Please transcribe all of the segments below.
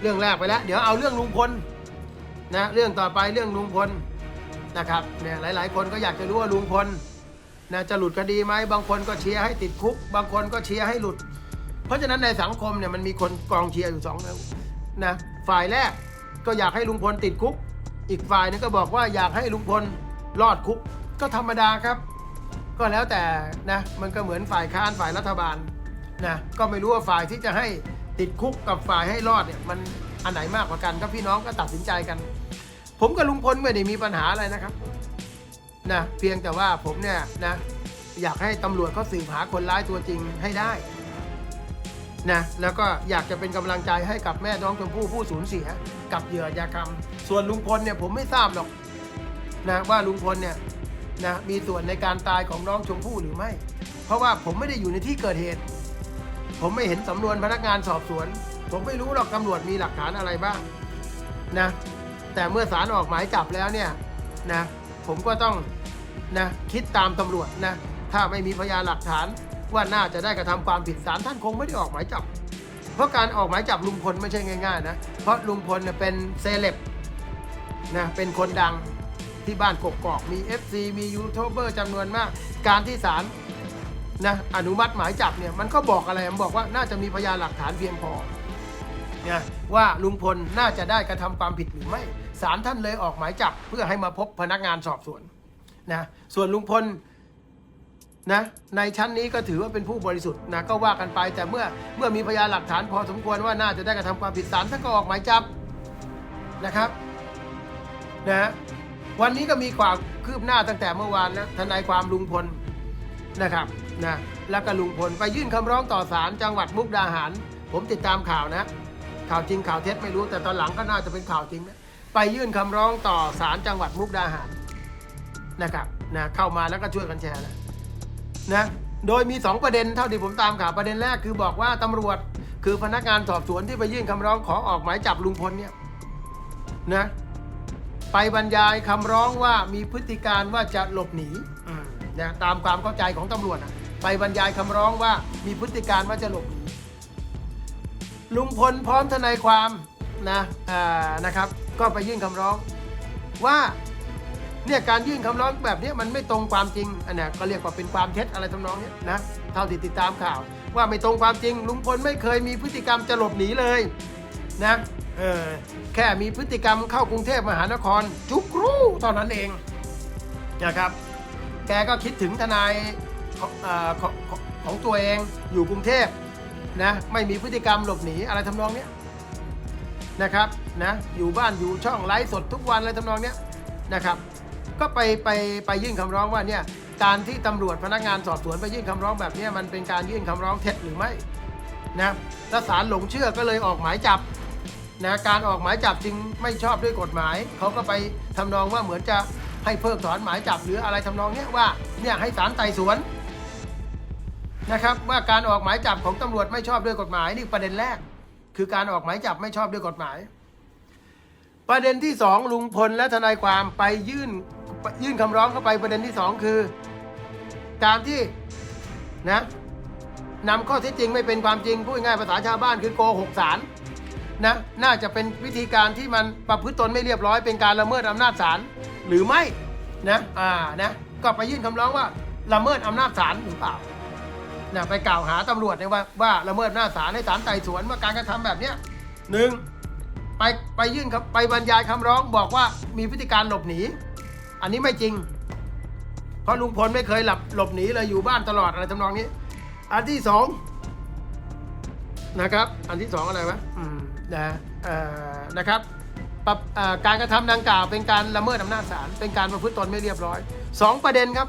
เรื่องเรื่องแรกไปแล้ว เดี๋ยวเอาเรื่องลุงพลนะเรื่องต่อไปเรื่องลุงพลนะครับเนี่ยหลาย ๆ คนก็อยากจะรู้ว่าลุงพลนะจะหลุดคดีไหมบางคนก็เชียร์ให้ติดคุก บางคนก็เชียร์ให้หลุด เพราะฉะนั้นในสังคมเนี่ยมันมีคนกองเชียร์อยู่สองนะฝ่ายแรกก็อยากให้ลุงพลติดคุก อีกฝ่ายนึงก็บอกว่าอยากให้ลุงพลรอดคุกก็ธรรมดาครับ ก็แล้วแต่นะมันก็เหมือนฝ่ายค้านฝ่ายรัฐบาลนะก็ไม่รู้ว่าฝ่ายที่จะให้ ติดคุกกับฝ่ายให้รอดเนี่ยมันอันไหนมากกว่ากันก็พี่น้องก็ตัดสินใจกัน ผมกับลุงพลไม่ได้มีปัญหาอะไรนะครับนะเพียงแต่ว่าผมเนี่ยนะอยากให้ตำรวจเขาสืบหาคนร้ายตัวจริงให้ได้นะแล้วก็อยากจะเป็นกำลังใจให้กับแม่น้องชมพู่ผู้สูญเสีย กับเหยื่ออาชญากรรม ส่วนลุงพลเนี่ยผมไม่ทราบหรอกนะว่าลุงพลเนี่ยนะมีส่วนในการตายของน้องชมพู่หรือไม่ เพราะว่าผมไม่ได้อยู่ในที่เกิดเหตุ ผมไม่เห็นสำนวนพนักงานสอบสวน ผมไม่รู้หรอกตำรวจมีหลักฐานอะไรบ้างนะ แต่เมื่อศาลออกหมายจับแล้วเนี่ยนะ ผมก็ต้องนะคิดตามตำรวจนะ ถ้าไม่มีพยานหลักฐานว่าน่าจะได้กระทำความผิดศาลท่านคงไม่ได้ออกหมายจับ เพราะการออกหมายจับลุงพลไม่ใช่ง่ายๆนะ เพราะลุงพลเนี่ยเป็นเซเลบนะเป็นคนดังที่บ้านกกอกมี FC มียูทูบเบอร์จำนวนมาก การที่ศาล นะอนุมัติหมายจับเนี่ยมันก็บอกอะไรมันบอกว่าน่าจะมีพยานหลักฐานเพียงพอนะว่าลุงพลน่าจะได้กระทำความผิดหรือไม่ศาลท่านเลยออกหมายจับเพื่อให้มาพบพนักงานสอบสวนนะส่วนลุงพลนะในชั้นนี้ก็ถือว่าเป็นผู้บริสุทธิ์นะก็ว่ากันไปแต่เมื่อเมื่อมีพยานหลักฐานพอสมควรว่าน่าจะได้กระทำความผิดศาลท่านก็ออกหมายจับนะครับนะฮะวันนี้ก็มีความคืบหน้าตั้งแต่เมื่อวานนะทนายความลุงพลนะครับ นะแล้วก็ลุงพลไปยื่นคำร้องต่อศาลจังหวัดมุกดาหาร ผมติดตามข่าวนะ ข่าวจริงข่าวเท็จไม่รู้แต่ตอนหลังก็น่าจะเป็นข่าวจริงนะไปยื่นคำร้องต่อศาลจังหวัดมุกดาหารนะครับนะเข้ามาแล้วก็ช่วยกันแชร์นะนะโดยมี 2 ประเด็นเท่าที่ผมตามข่าวประเด็นแรกคือบอกว่าตำรวจ คือพนักงานสอบสวนที่ไปยื่นคำร้องขอออกหมายจับลุงพลเนี่ยนะไปบรรยายคำร้องว่ามีพฤติการว่าจะหลบหนีนะตามความเข้าใจของตำรวจอะ ไปบรรยายคำร้องว่ามีพฤติการว่าจะหลบหนีลุงพลพร้อมทนายความนะอ่านะครับ ก็ไปยื่นคำร้องว่าเนี่ยการยื่นคำร้องแบบนี้มันไม่ตรงความจริงอันนี้ก็เรียกว่าเป็นความเท็จอะไรทำนองนี้นะเท่าที่ติดตามข่าว ว่าไม่ตรงความจริง ลุงพลไม่เคยมีพฤติกรรมจะหลบหนีเลยนะเออแค่มีพฤติกรรมเข้ากรุงเทพมหานคร จุกรูเท่านั้นเองนะครับ แกก็คิดถึงทนาย ของเอ่อของของของตัวเองอยู่กรุงเทพนะไม่มีพฤติกรรมหลบหนีอะไรทำนองเนี้ยนะครับนะอยู่บ้านอยู่ช่องไลฟ์สดทุกวันอะไรทำนองเนี้ยนะครับ ก็ไปไปไปยื่นคำร้องว่าเนี่ยการที่ตำรวจพนักงานสอบสวนไปยื่นคำร้องแบบเนี้ยมันเป็นการยื่นคำร้องเท็จหรือไม่นะถ้าศาลหลงเชื่อก็เลยออกหมายจับนะการออกหมายจับจึงไม่ชอบด้วยกฎหมาย เขาก็ไปทำนองว่าเหมือนจะให้เพิกถอนหมายจับหรืออะไรทำนองเนี้ยว่าเนี่ยให้ศาลไต่สวน นะครับว่าการออกหมายจับของตำรวจไม่ชอบด้วยกฎหมายนี่ประเด็นแรก คือการออกหมายจับไม่ชอบด้วยกฎหมาย ประเด็นที่สองลุงพลและทนายความไปยื่นยื่นคำร้องเข้าไปประเด็นที่สองคือการที่นะนำข้อเท็จจริงไม่เป็นความจริงพูดง่ายภาษาชาวบ้านคือโกหกศาลนะน่าจะเป็นวิธีการที่มันประพฤติตนไม่เรียบร้อยเป็นการละเมิดอำนาจศาลหรือไม่นะอ่านะก็ไปยื่นคำร้องว่าละเมิดอำนาจศาลหรือเปล่า นะไปกล่าวหาตำรวจเนี่ยว่าว่าละเมิดอำนาจศาลให้ศาลไต่สวนว่าการกระทำแบบเนี้ยหนึ่งไปไปยื่นครับไปบรรยายคำร้องบอกว่ามีพฤติการหลบหนี อันนี้ไม่จริง เพราะลุงพลไม่เคยหลับหลบหนีเลยอยู่บ้านตลอดอะไรทำนองนี้ อันที่สองนะครับ อันที่สองอะไรวะอืมนะเอ่อนะครับปรับเอ่อการกระทำดังกล่าวเป็นการละเมิดอำนาจศาลเป็นการประพฤติตนไม่เรียบร้อยสองประเด็นครับ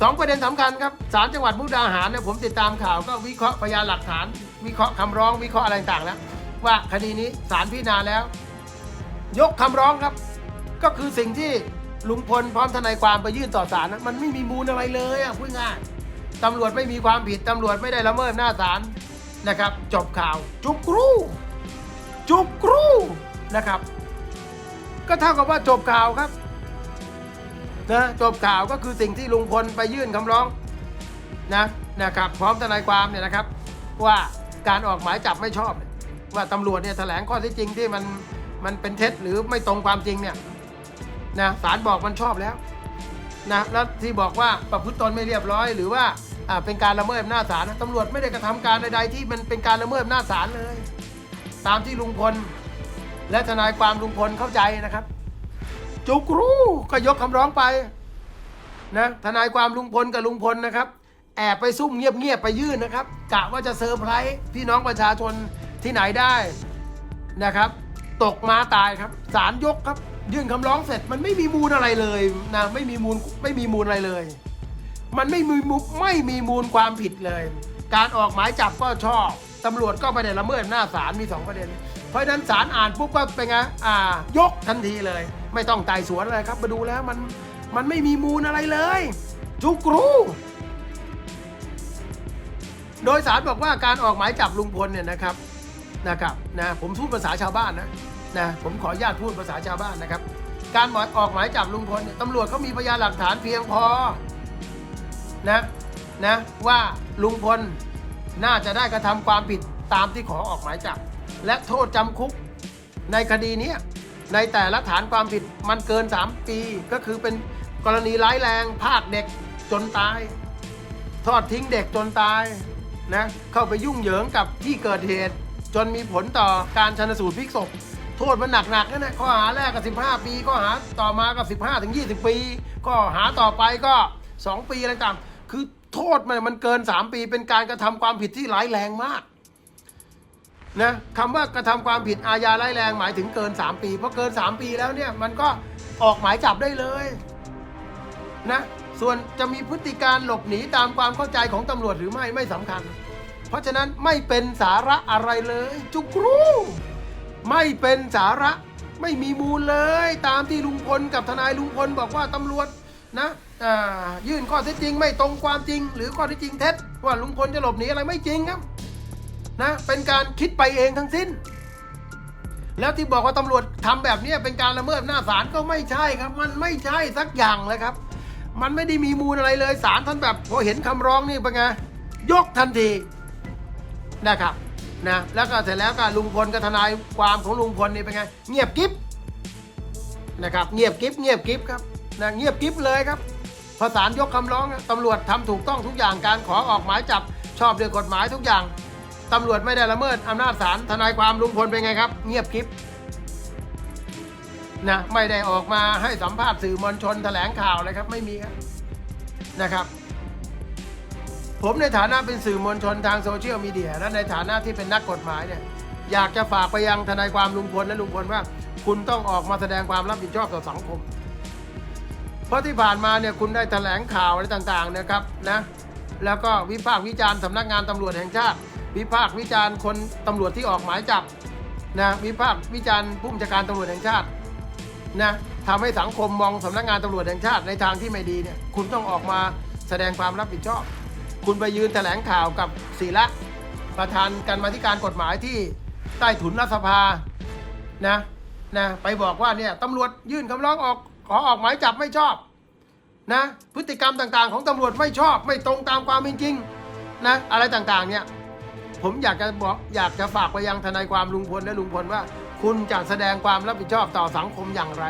สองประเด็นสำคัญครับศาลจังหวัดมุกดาหารเนี่ยผมติดตามข่าวก็วิเคราะห์พยานหลักฐาน วิเคราะห์คำร้องวิเคราะห์อะไรต่างแล้ว ว่าคดีนี้ศาลพิจารณาแล้ว ยกคำร้องครับ ก็คือสิ่งที่ลุงพลพร้อมทนายความไปยื่นต่อศาลนะมันไม่มีมูลอะไรเลยอะพูดง่ายตำรวจไม่มีความผิดตำรวจไม่ได้ละเมิดหน้าศาลนะครับ จบข่าว จุกรูจุกรูนะครับ ก็เท่ากับว่าจบข่าวครับ นะจบข่าวก็คือสิ่งที่ลุงพลไปยื่นคำร้องนะนะครับ พร้อมทนายความเนี่ยนะครับ ว่าการออกหมายจับไม่ชอบ ว่าตำรวจเนี่ยแถลงข้อเท็จจริงที่มันมันเป็นเท็จหรือไม่ตรงความจริงเนี่ยนะศาลบอกมันชอบแล้วนะแล้วที่บอกว่าประพฤติตนไม่เรียบร้อย หรือว่าอ่าเป็นการละเมิดอำนาจศาลนะตำรวจไม่ได้กระทำการใดๆที่มันเป็นการละเมิดอำนาจศาลเลย ตามที่ลุงพลและทนายความลุงพลเข้าใจนะครับ จุกรู้ก็ยกคำร้องไปนะทนายความลุงพลกับลุงพลนะครับ แอบไปซุ่มเงียบๆไปยื่นนะครับกะว่าจะเซอร์ไพรส์พี่น้องประชาชนที่ไหนได้นะครับ ตกมาตายครับศาลยกครับ ยื่นคำร้องเสร็จมันไม่มีมูลอะไรเลยนะไม่มีมูลไม่มีมูลอะไรเลย มันไม่มีมูลไม่มีมูลความผิดเลย การออกหมายจับก็ชอบตำรวจก็ไม่ได้ละเมิดหน้าศาลมีสองประเด็น เพราะฉะนั้นศาลอ่านปุ๊บก็เป็นไงอ่ายกทันทีเลย ไม่ต้องไต่สวนอะไรครับ มาดูแล้วมันมันไม่มีมูลอะไรเลย จุกรู โดยสารบอกว่าการออกหมายจับลุงพลเนี่ยนะครับนะครับนะผมพูดภาษาชาวบ้านนะนะผมขออนุญาตพูดภาษาชาวบ้านนะครับ การหมายออกหมายจับลุงพลเนี่ยตำรวจเขามีพยานหลักฐานเพียงพอนะนะว่าลุงพลน่าจะได้กระทำความผิดตามที่ขอออกหมายจับ และโทษจำคุกในคดีนี้ ในแต่ละฐานความผิดมันเกิน 3 ปี ก็คือเป็นกรณีร้ายแรงภาคเด็กจนตาย ทอดทิ้งเด็กจนตายนะเข้าไปยุ่งเหยิงกับที่เกิดเหตุ จนมีผลต่อการชันสูตรพลิกศพโทษมันหนักๆนั่นแหละข้อหาแรกก็15 ปีข้อหาต่อมาก็15ถึง20 ปีข้อหาต่อไปก็ 2 ปีอะไรต่างคือโทษมันมันเกิน 3 ปีเป็นการกระทำความผิดที่ร้ายแรงมาก นะคำว่ากระทำความผิดอาญาร้ายแรงหมายถึงเกิน 3 ปี เพราะเกิน 3 ปีแล้วเนี่ยมันก็ออกหมายจับได้เลยนะส่วนจะมีพฤติการหลบหนีตามความเข้าใจของตำรวจหรือไม่ไม่สำคัญ เพราะฉะนั้นไม่เป็นสาระอะไรเลย จุกรูไม่เป็นสาระไม่มีมูลเลย ตามที่ลุงพลกับทนายลุงพลบอกว่าตำรวจนะยื่นข้อเท็จจริงไม่ตรงความจริง หรือข้อเท็จจริงเท็จว่าลุงพลจะหลบหนีอะไรไม่จริงครับ นะเป็นการคิดไปเองทั้งสิ้น แล้วที่บอกว่าตำรวจทำแบบนี้เป็นการละเมิดหน้าศาลก็ไม่ใช่ครับ มันไม่ใช่สักอย่างเลยครับ มันไม่ได้มีมูลอะไรเลยศาลท่านแบบพอเห็นคำร้องนี่เป็นไงยกทันทีนะครับนะแล้วก็เสร็จแล้วก็ลุงพลกับทนายความของลุงพลนี่เป็นไง เงียบกิ๊บนะครับเงียบกิ๊บเงียบกิ๊บครับนะเงียบกิ๊บเลยครับพอศาลยกคำร้องตำรวจทำถูกต้องทุกอย่างการขอออกหมายจับชอบด้วยกฎหมายทุกอย่าง ตำรวจไม่ได้ละเมิดอำนาจศาลทนายความลุงพลเป็นไงครับ เงียบกิ๊บนะไม่ได้ออกมาให้สัมภาษณ์สื่อมวลชนแถลงข่าวเลยครับ ไม่มีครับนะครับ ผมในฐานะเป็นสื่อมวลชนทางโซเชียลมีเดียและในฐานะที่เป็นนักกฎหมายเนี่ยอยากจะฝากไปยังทนายความลุงพลและลุงพลว่า คุณต้องออกมาแสดงความรับผิดชอบต่อสังคม เพราะที่ผ่านมาเนี่ยคุณได้แถลงข่าวอะไรต่างๆนะครับนะแล้วก็วิพากษ์วิจารณ์สำนักงานตำรวจแห่งชาติ วิพากษ์วิจารณ์คนตำรวจที่ออกหมายจับนะวิพากษ์วิจารณ์ผู้บัญชาการตำรวจแห่งชาตินะทำให้สังคมมองสำนักงานตำรวจแห่งชาติในทางที่ไม่ดีเนี่ยคุณต้องออกมาแสดงความรับผิดชอบ คุณไปยืนแถลงข่าวกับศิระประธานการมาธิการกฎหมายที่ใต้ถุนรัฐสภานะนะไปบอกว่าเนี่ยตำรวจยื่นคำร้องออกขอออกหมายจับไม่ชอบนะพฤติกรรมต่างๆ ของตำรวจไม่ชอบ ไม่ตรงตามความเป็นจริงนะอะไรต่างๆเนี่ย ผมอยากจะบอกอยากจะฝากไปยังทนายความลุงพลและลุงพลว่า คุณจะแสดงความรับผิดชอบต่อสังคมอย่างไร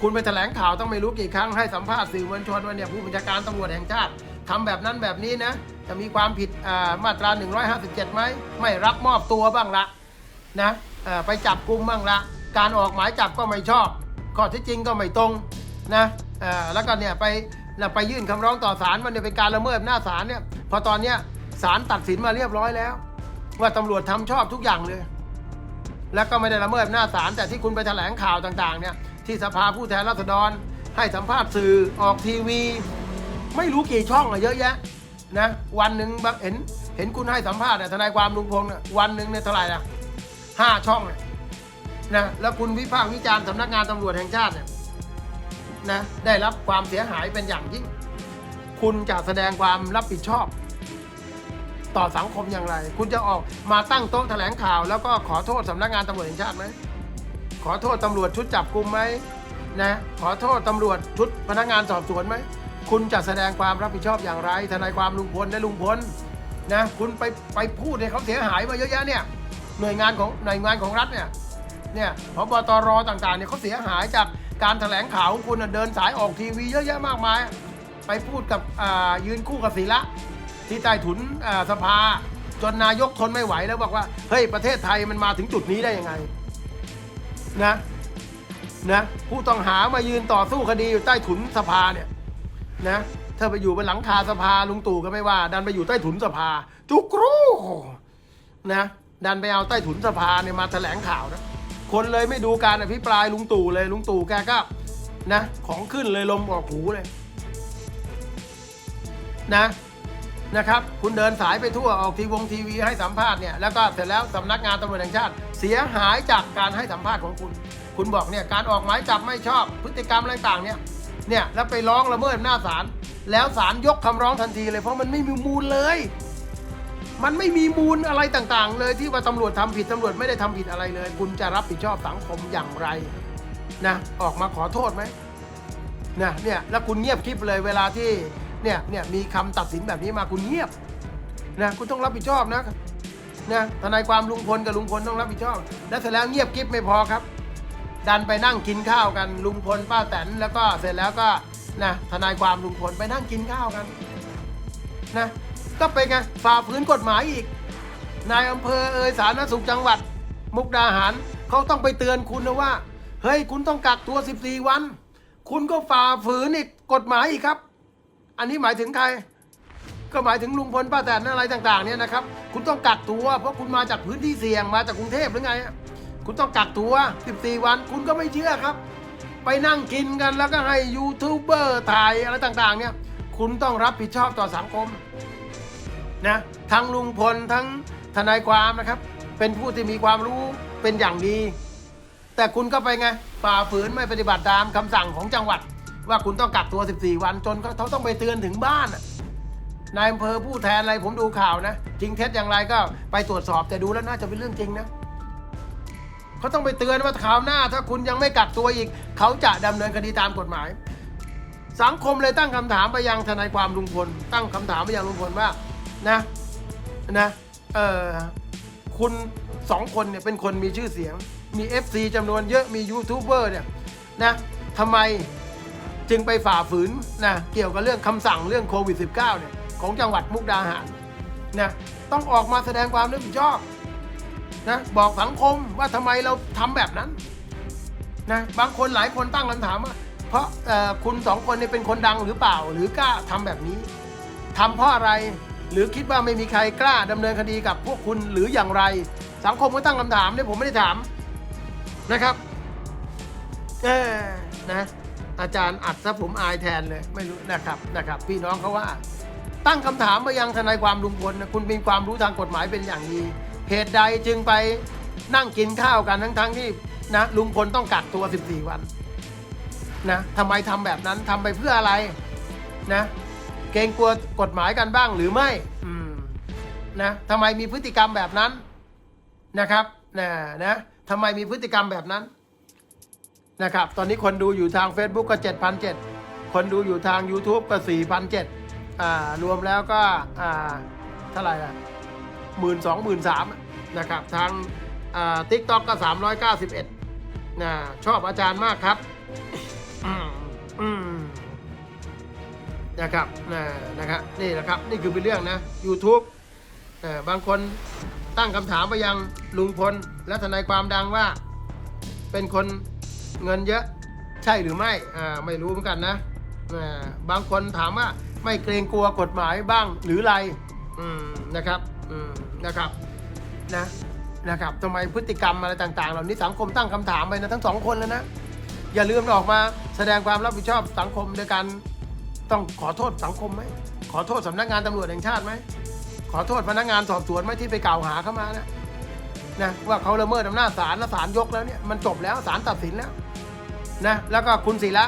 คุณไปแถลงข่าวต้องไม่รู้กี่ครั้งให้สัมภาษณ์สื่อมวลชนว่าเนี่ยผู้บัญชาการตำรวจแห่งชาติทำแบบนั้นแบบนี้นะ จะมีความผิดอ่ามาตรา 157ไหมไม่รับมอบตัวบ้างละนะอ่าไปจับกุมบ้างละการออกหมายจับก็ไม่ชอบข้อที่จริงก็ไม่ตรงนะอ่าแล้วก็เนี่ยไปไปยื่นคำร้องต่อศาลมันเนี่ยเป็นการละเมิดหน้าจศาลเนี่ยพอตอนเนี้ย ศาลตัดสินมาเรียบร้อยแล้ว ว่าตำรวจทำชอบทุกอย่างเลย แล้วก็ไม่ได้ละเมิดหน้าศาลแต่ที่คุณไปแถลงข่าวต่างๆ เนี่ยที่สภาผู้แทนราษฎร ให้สัมภาษณ์สื่อออกทีวี ไม่รู้กี่ช่องอะเยอะแยะนะวันหนึ่งบางเห็นเห็นคุณให้สัมภาษณ์เนี่ยทนายความลุงพงษ์เนี่ยวันหนึ่งเนี่ยเท่าไหร่อะห้าช่องเนี่ยนะแล้วคุณวิพากษ์วิจารณ์สำนักงานตำรวจแห่งชาติเนี่ยนะได้รับความเสียหายเป็นอย่างยิ่ง คุณจะแสดงความรับผิดชอบ ต่อสังคมอย่างไร คุณจะออกมาตั้งโต๊ะแถลงข่าว แล้วก็ขอโทษสำนักงานตำรวจแห่งชาติไหมขอโทษตำรวจชุดจับกลุ่มไหมนะขอโทษตำรวจชุดพนักงานสอบสวนไหมคุณจะแสดงความรับผิดชอบอย่างไรทนายความลุงพลและลุงพลนะคุณไปไปพูดให้เขาเสียหายมาเยอะแยะเนี่ยหน่วยงานของหน่วยงานของรัฐเนี่ยเนี่ยพบตรต่างๆเนี่ยเขาเสียหายจากการแถลงข่าวของคุณเดินสายออกทีวีเยอะแยะมากมาย ไปพูดกับอ่ายืนคู่กับศิระ ที่ใต้ถุนสภา จนนายกทนไม่ไหวแล้วบอกว่า เฮ้ย ประเทศไทยมันมาถึงจุดนี้ได้ยังไง นะนะผู้ต้องหามายืนต่อสู้คดีอยู่ใต้ถุนสภาเนี่ยนะถ้าไปอยู่บนหลังคาสภาลุงตู่ก็ไม่ว่า ดันไปอยู่ใต้ถุนสภา จุกรูนะดันไปเอาใต้ถุนสภาเนี่ยมาแถลงข่าวนะคนเลยไม่ดูการอภิปรายลุงตู่เลยลุงตู่แกก็นะ ของขึ้นเลยลมออกหูเลย นะ นะครับ คุณเดินสายไปทั่วออกทีวงทีวีให้สัมภาษณ์เนี่ยแล้วก็เสร็จแล้วสำนักงานตำรวจแห่งชาติ เสียหายจากการให้สัมภาษณ์ของคุณ คุณบอกเนี่ยการออกหมายจับไม่ชอบพฤติกรรมอะไรต่างเนี่ยเนี่ยแล้วไปร้องละเมิดหน้าศาลแล้วศาลยกคำร้องทันทีเลยเพราะมันไม่มีมูลเลย มันไม่มีมูลอะไรต่างๆ เลยที่ว่าตำรวจทำผิดตำรวจไม่ได้ทำผิดอะไรเลย คุณจะรับผิดชอบสังคมอย่างไรนะออกมาขอโทษไหมนะเนี่ยแล้วคุณเงียบคลิปเลยเวลาที่ เนี่ยเนี่ยมีคำตัดสินแบบนี้มาคุณเงียบนะคุณต้องรับผิดชอบนะนะทนายความลุงพลกับลุงพลต้องรับผิดชอบ แล้วเสร็จแล้วเงียบคลิปไม่พอครับ ดันไปนั่งกินข้าวกันลุงพลป้าแตนแล้วก็เสร็จแล้วก็นะทนายความลุงพลไปนั่งกินข้าวกันนะก็เป็นไงฝ่าฝืนกฎหมายอีก นายอำเภอเอ่ยสาธารณสุขจังหวัด มุกดาหารเขาต้องไปเตือนคุณนะว่า เฮ้ยคุณต้องกักตัว 14 วัน คุณก็ฝ่าฝืนอีกกฎหมายอีกครับ อันนี้หมายถึงใคร ก็หมายถึงลุงพลป้าแตนอะไรต่างๆเนี่ยนะครับ คุณต้องกักตัว เพราะคุณมาจากพื้นที่เสี่ยงมาจากกรุงเทพหรือไง คุณต้องกักตัว 14 วัน คุณก็ไม่เชื่อครับ ไปนั่งกินกันแล้วก็ให้ยูทูบเบอร์ถ่ายอะไรต่างๆ เนี่ย คุณต้องรับผิดชอบต่อสังคมนะทั้งลุงพลทั้งทนายความนะครับ เป็นผู้ที่มีความรู้เป็นอย่างดี แต่คุณก็ไปไงฝ่าฝืนไม่ปฏิบัติตามคำสั่งของจังหวัด ว่าคุณต้องกักตัว 14 วันจนเขาต้องไปเตือนถึงบ้านนายอำเภอผู้แทนอะไรผมดูข่าวนะ จริงเท็จอย่างไรก็ไปตรวจสอบแต่ดูแล้วน่าจะเป็นเรื่องจริงนะเขาต้องไปเตือนว่าคราวหน้า ถ้าคุณยังไม่กักตัวอีก เขาจะดำเนินคดีตามกฎหมาย สังคมเลยตั้งคำถามไปยังทนายความลุงพล ตั้งคำถามไปยังลุงพลว่านะนะเออคุณสองคนเนี่ยเป็นคนมีชื่อเสียง มี FC จำนวนเยอะมียูทูบเบอร์เนี่ยนะทำไม จึงไปฝ่าฝืนนะเกี่ยวกับเรื่องคำสั่งเรื่องโควิด -19 เนี่ยของจังหวัดมุกดาหารนะต้องออกมาแสดงความรับผิดชอบนะบอกสังคมว่าทำไมเราทำแบบนั้นนะบางคนหลายคนตั้งคำถามว่าเพราะคุณสองคนเนี่ยเป็นคนดังหรือเปล่า หรือกล้าทำแบบนี้ทำเพราะอะไรหรือคิดว่าไม่มีใครกล้าดำเนินคดีกับพวกคุณหรืออย่างไร สังคมก็ตั้งคำถามเนี่ยผมไม่ได้ถามนะครับเออนะ อาจารย์อัดซะผมอายแทนเลยไม่รู้นะครับนะครับ พี่น้องเขาว่า ตั้งคำถามไปยังทนายความลุงพลนะคุณมีความรู้ทางกฎหมายเป็นอย่างดีเหตุใดจึงไปนั่งกินข้าวกันทั้งๆที่นะลุงพลต้องกักตัว 14 วันนะทำไมทำแบบนั้นทำไปเพื่ออะไรนะเกรงกลัวกฎหมายกันบ้างหรือไม่อืมนะทำไมมีพฤติกรรมแบบนั้นนะครับนะนะทำไมมีพฤติกรรมแบบนั้น นะครับ ตอนนี้คนดูอยู่ทาง Facebook ก็ 7,007 คนดูอยู่ทาง YouTube ก็ 4,007อ่ารวมแล้วก็อ่าเท่าไหร่อะหมื่นสองหมื่นสามนะครับทางอ่าทิกต็อกก็ 391นะชอบอาจารย์มากครับนะครับนะนะครับนี่แหละครับ นี่คือเป็นเรื่องนะ YouTube เอ่อบางคนตั้งคำถามไปยังลุงพลและทนายความดังว่าเป็นคน เงินเยอะใช่หรือไม่อ่าไม่รู้เหมือนกันนะอ่าบางคนถามว่าไม่เกรงกลัวกฎหมายบ้างหรือไรอืมนะครับอืมนะครับนะนะครับทำไมพฤติกรรมอะไรต่าง ๆ เหล่านี้สังคมตั้งคำถามไปนะทั้งสองคนแล้วนะอย่าลืมออกมาแสดงความรับผิดชอบสังคมโดยการต้องขอโทษสังคมไหมขอโทษสำนักงานตำรวจแห่งชาติไหมขอโทษพนักงานสอบสวนไหมที่ไปกล่าวหาเข้ามานะ นะว่าเขาละเมิดอำนาจศาลแล้วศาลยกแล้วเนี่ยมันจบแล้วศาลตัดสินแล้วนะแล้วก็คุณศิระ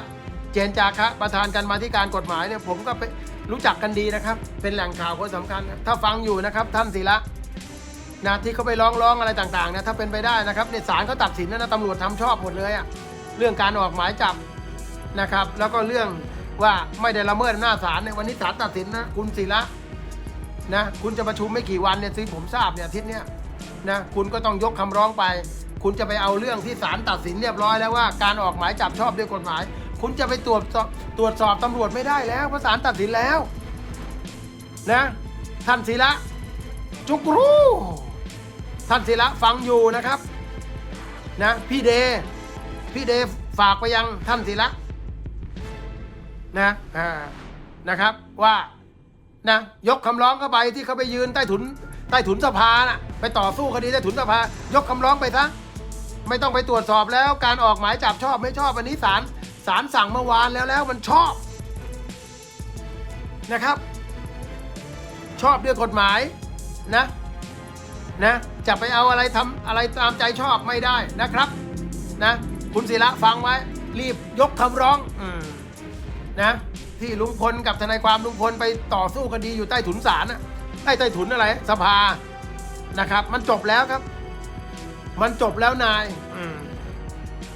เจนจาคะประธานกันมาที่การกฎหมายเนี่ยผมก็ไปรู้จักกันดีนะครับ เป็นแหล่งข่าวคนสำคัญ ถ้าฟังอยู่นะครับ ท่านศิระนะที่เขาไปร้องร้องอะไรต่างๆนะถ้าเป็นไปได้นะครับเนี่ยศาลเขาตัดสินแล้วนะตำรวจทำชอบหมดเลยอะเรื่องการออกหมายจับนะครับ แล้วก็เรื่องว่าไม่ได้ละเมิดอำนาจศาลในยวันนี้ศาลตัดสินนะคุณศิระนะคุณจะประชุมไม่กี่วันเนี่ยที่ผมทราบเนี่ยอาทิตย์เนี้ย นะคุณก็ต้องยกคำร้องไป คุณจะไปเอาเรื่องที่ศาลตัดสินเรียบร้อยแล้วว่าการออกหมายจับชอบด้วยกฎหมาย คุณจะไปตรวจสอบตรวจสอบตำรวจไม่ได้แล้วเพราะศาลตัดสินแล้วนะท่านศิระจุกรู้ท่านศิระฟังอยู่นะครับนะพี่เดพี่เดฝากไปยังท่านศิระนะอ่านะครับว่านะยกคำร้องเข้าไปที่เขาไปยืนใต้ถุนใต้ถุนสภาน่ะ ไปต่อสู้คดีใต้ถุนสภายกคำร้องไปซะไม่ต้องไปตรวจสอบแล้วการออกหมายจับชอบไม่ชอบอันนี้ศาลศาลสั่งเมื่อวานแล้วแล้วมันชอบนะครับ ชอบด้วยกฎหมายนะนะจะไปเอาอะไรทำอะไรตามใจชอบไม่ได้นะครับนะคุณศิระฟังไว้ รีบยกคำร้องอนะที่ลุงพลกับทนายความลุงพลไปต่อสู้คดีอยู่ใต้ถุนศาลนะใต้ใต้ถุนอะไรสภา นะครับ มันจบแล้วครับ มันจบแล้วนายอืม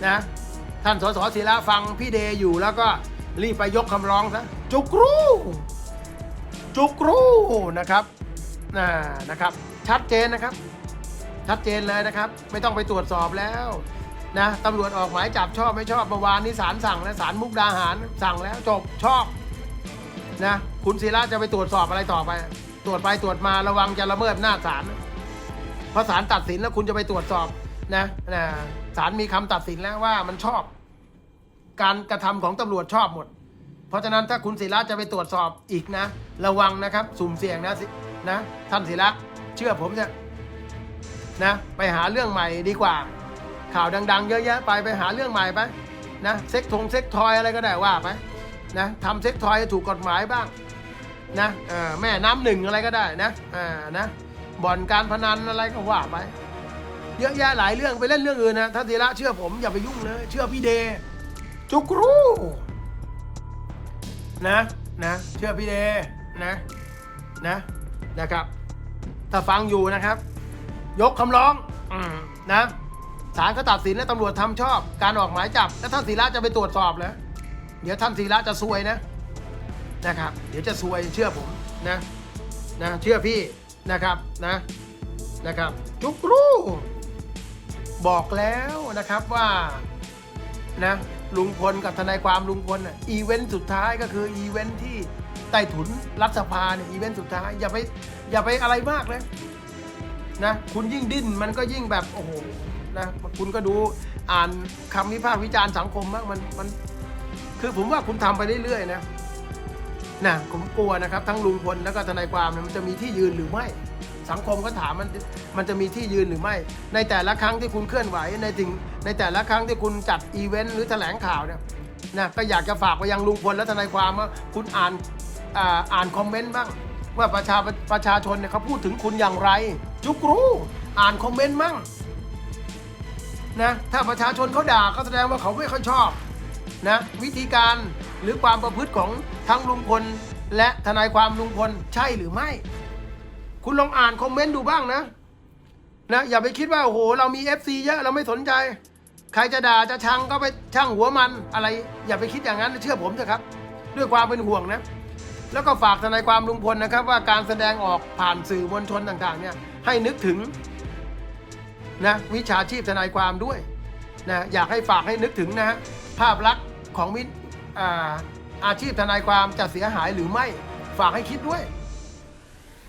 นะ ท่านสสศิระฟังพี่เดย์อยู่แล้วก็รีบไปยกคำร้องซะจุกรูจุกรูนะครับน่านะครับ ชัดเจนนะครับ ชัดเจนเลยนะครับ ไม่ต้องไปตรวจสอบแล้วนะตำรวจออกหมายจับชอบไม่ชอบเมื่อวานนี้ศาลสั่งแล้วศาลมุกดาหารสั่งแล้วจบชอบนะคุณศิระจะไปตรวจสอบอะไรต่อไป ตรวจไปตรวจมาระวังจะละเมิดหน้าจศาลนะเพราะศาลตัดสินแล้วคุณจะไปตรวจสอบนะนะศาลมีคำตัดสินแล้วว่ามันชอบ การกระทำของตำรวจชอบหมด เพราะฉะนั้นถ้าคุณศิระจะไปตรวจสอบอีกนะ ระวังนะครับ สุ่มเสี่ยงนะสินะท่านศิระเชื่อผมเนี่ยนะไปหาเรื่องใหม่ดีกว่า ข่าวดัง ๆ เยอะแยะไปไปหาเรื่องใหม่ไปนะเซ็กทงเซ็กทอยอะไรก็ได้ว่าไปนะทำเซ็กทอยถูกกฎหมายบ้างนะเออแม่น้ำหนึ่งอะไรก็ได้นะอ่านะ บ่อนการพนันอะไรก็ว่าไป เยอะแยะหลายเรื่องไปเล่นเรื่องอื่นนะท่านศิระเชื่อผมอย่าไปยุ่งเลยเชื่อพี่เดจุกรู้นะนะเชื่อพี่เดนะนะนะครับถ้าฟังอยู่นะครับ ยกคำร้องอนะศาลก็ตัดสินแล้วตำรวจทำชอบ การออกหมายจับ แล้วท่านศิระจะไปตรวจสอบแล้วเดี๋ยวท่านศิระจะซวยนะนะครับ เดี๋ยวจะซวยเชื่อผมนะนะเชื่อพี่ นะครับนะนะครับจุกรูบอกแล้วนะครับว่านะลุงพลกับทนายความลุงพลอะอีเวนต์สุดท้ายก็คืออีเวนต์ที่ใต้ถุนรัฐสภาเนี่ยอีเวนต์สุดท้ายอย่าไปอย่าไปอะไรมากเลยนะคุณยิ่งดิ้นมันก็ยิ่งแบบโอ้โหนะคุณก็ดูอ่านคำวิพากษ์วิจารณ์สังคมบ้างมันมัน คือผมว่าคุณทำไปเรื่อยๆนะ นะผมกลัวนะครับ ทั้งลุงพลแล้วก็ทนายความเนี่ยมันจะมีที่ยืนหรือไม่ สังคมก็ถามมันมันจะมีที่ยืนหรือไม่ ในแต่ละครั้งที่คุณเคลื่อนไหวในถึงในแต่ละครั้งที่คุณจัดอีเวนต์หรือแถลงข่าวเนี่ยนะก็อยากจะฝากไปยังลุงพลและทนายความว่าคุณอ่านอ่าอ่านคอมเมนต์บ้างว่าประชาประชาชนเนี่ยเขาพูดถึงคุณอย่างไร จุกรู้อ่านคอมเมนต์มั่งนะถ้าประชาชนเขาด่าก็แสดงว่าเขาไม่ค่อยชอบ นะ วิธีการหรือความประพฤติของทั้งลุงพล และทนายความลุงพลใช่หรือไม่ คุณลองอ่านคอมเมนต์ดูบ้างนะนะอย่าไปคิดว่าโอ้โหเรามี FC เยอะเราไม่สนใจ ใครจะด่าจะชังก็ไปช่างหัวมันอะไร อย่าไปคิดอย่างนั้นเชื่อผมเถอะครับ ด้วยความเป็นห่วงนะ แล้วก็ฝากทนายความลุงพลนะครับ ว่าการแสดงออกผ่านสื่อมวลชนต่างๆเนี่ยให้นึกถึงนะวิชาชีพทนายความด้วยนะอยากให้ฝากให้นึกถึงนะฮะภาพลักษณ์ ของวิอ่าอาชีพทนายความจะเสียหายหรือไม่ฝากให้คิดด้วย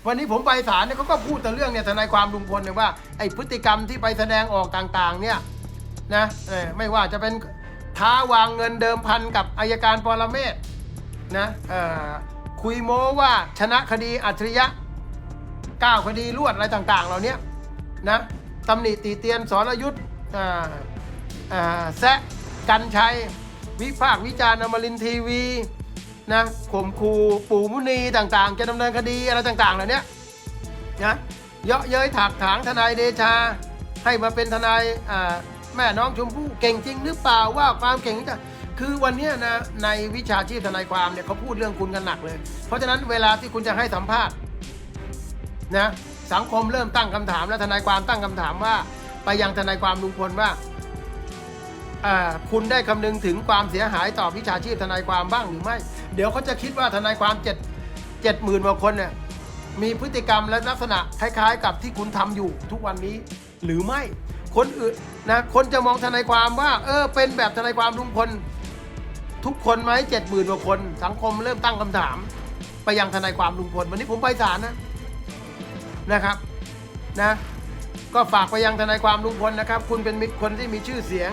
วันนี้ผมไปศาลเนี่ยเขาก็พูดแต่เรื่องเนี่ยทนายความลุงพลเนี่ยว่าไอ้พฤติกรรมที่ไปแสดงออกต่างๆ เนี่ยนะไม่ว่าจะเป็นท้าวางเงินเดิมพันกับอายการปรเมศนะคุยโม้ว่าชนะคดีอัจฉริยะก้าวคดีรวดอะไรต่าง ๆ เหล่านี้นะตำหนิตีเตียนสรยุทธ์แซะกันชัย วิพากษ์วิจารณ์อมรินทร์ทีวีนะข่มขู่ปู่มุนีต่างๆ จะดำเนินคดีอะไรต่างๆเหล่านี้นะเยาะเย้ยถักถางทนายเดชา ให้มาเป็นทนายแม่น้องชมพู่เก่งจริงหรือเปล่าว่าความเก่งจะคือวันนี้นะในวิชาชีพทนายความเนี่ยเขาพูดเรื่องคุณกันหนักเลย เพราะฉะนั้นเวลาที่คุณจะให้สัมภาษณ์นะสังคมเริ่มตั้งคำถามและทนายความตั้งคำถามว่า ไปยังทนายความลุงพลว่า คุณได้คำนึงถึงความเสียหายต่อวิชาชีพทนายความบ้างหรือไม่ เดี๋ยวเขาจะคิดว่าทนายความเจ็ดเจ็ดหมื่นกว่าคนเนี่ยมีพฤติกรรมและลักษณะคล้ายๆ กับที่คุณทำอยู่ทุกวันนี้หรือไม่คนอื่นนะคนจะมองทนายความว่า เออ เป็นแบบทนายความลุงพลทุกคนไหมเจ็ดหมื่นกว่าคน สังคมเริ่มตั้งคำถาม ไปยังทนายความลุงพลวันนี้ผมไปศาลนะนะครับนะ ก็ฝากไปยังทนายความลุงพลนะครับ คุณเป็นคนที่มีชื่อเสียง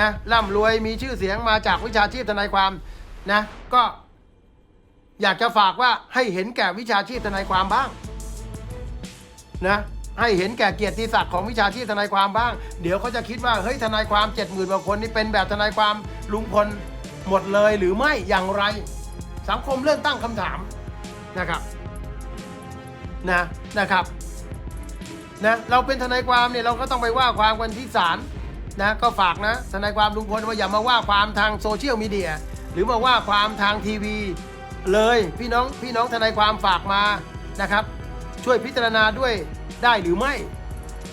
นะร่ำรวยมีชื่อเสียงมาจากวิชาชีพทนายความนะก็อยากจะฝากว่าให้เห็นแก่วิชาชีพทนายความบ้างนะให้เห็นแก่เกียรติศักดิ์ของวิชาชีพทนายความบ้าง เดี๋ยวเขาจะคิดว่าเฮ้ยทนายความเจ็ดหมื่นกว่าคนนี่เป็นแบบทนายความลุงพลหมดเลยหรือไม่อย่างไร สังคมเริ่มตั้งคำถามนะครับนะนะครับนะเราเป็นทนายความเนี่ยเราก็ต้องไปว่าความกันที่ศาล นะ ก็ฝากนะทนายความลุงพลว่าอย่ามาว่าความทางโซเชียลมีเดียหรือมาว่าความทางทีวี เลยพี่น้องพี่น้องทนายความฝากมานะครับ ช่วยพิจารณาด้วยได้หรือไม่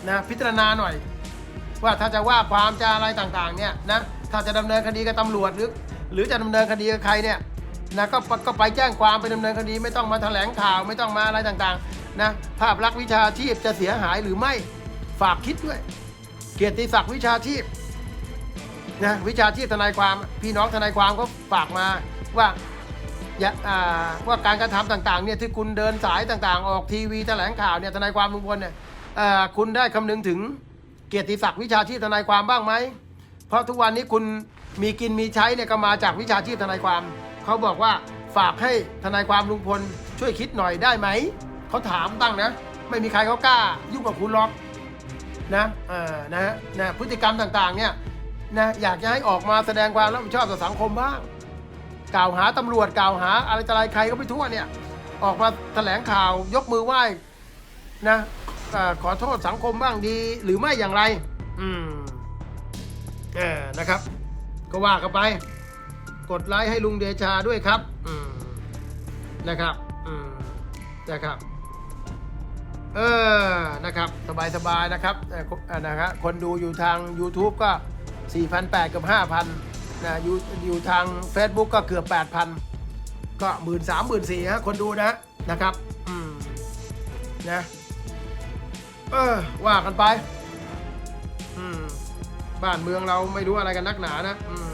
นะพิจารณาหน่อย ว่าถ้าจะว่าความจะอะไรต่างๆเนี่ยนะถ้าจะดำเนินคดีกับตำรวจหรือ หรือจะดำเนินคดีกับใครเนี่ยนะก็ก็ไปแจ้งความไปดำเนินคดีไม่ต้องมาแถลงข่าวไม่ต้องมาอะไรต่างๆนะภาพลักษณ์วิชาชีพจะเสียหายหรือไม่ฝากคิดด้วย เกียรติศักดิ์วิชาชีพนะวิชาชีพทนายความพี่น้องทนายความก็ฝากมาว่าอย่าอ่าว่าการกระทำต่างๆเนี่ยที่คุณเดินสายต่างๆ ออกทีวีแถลงข่าวเนี่ยทนายความลุงพลเนี่ยคุณได้คำนึงถึงเกียรติศักดิ์วิชาชีพทนายความบ้างไหมเพราะทุกวันนี้คุณมีกินมีใช้เนี่ยก็มาจากวิชาชีพทนายความเขาบอกว่าฝากให้ทนายความลุงพลช่วยคิดหน่อยได้ไหมเขาถามตั้งนะ ไม่มีใครเขากล้ายุ่งกับคุณหรอก นะเออนะฮะนะพฤติกรรมต่างๆเนี่ยนะอยากจะให้ออกมาแสดงความรับผิดชอบต่อสังคมบ้าง กล่าวหาตำรวจกล่าวหาอะไรต่ออะไรใครก็ไปทั่วเนี่ยออกมาแถลงข่าวยกมือไหว้นะอขอโทษสังคมบ้างดีหรือไม่อย่างไร อืมเออนะครับ ก็ว่ากันไป กดไลค์ให้ลุงเดชาด้วยครับ อืมนะครับ อืมนะครับ เออนะครับสบายๆนะครับนะครับคนดูอยู่ทาง YouTube ก็ 4,800กับ 5,000นะอยู่อยู่ทาง Facebook ก็เกือบ 8,000 ก็หมื่นสามหมื่นสี่ฮะคนดูนะนะครับอืมนะเออว่ากันไป อืม บ้านเมืองเราไม่รู้อะไรกันนักหนานะอืม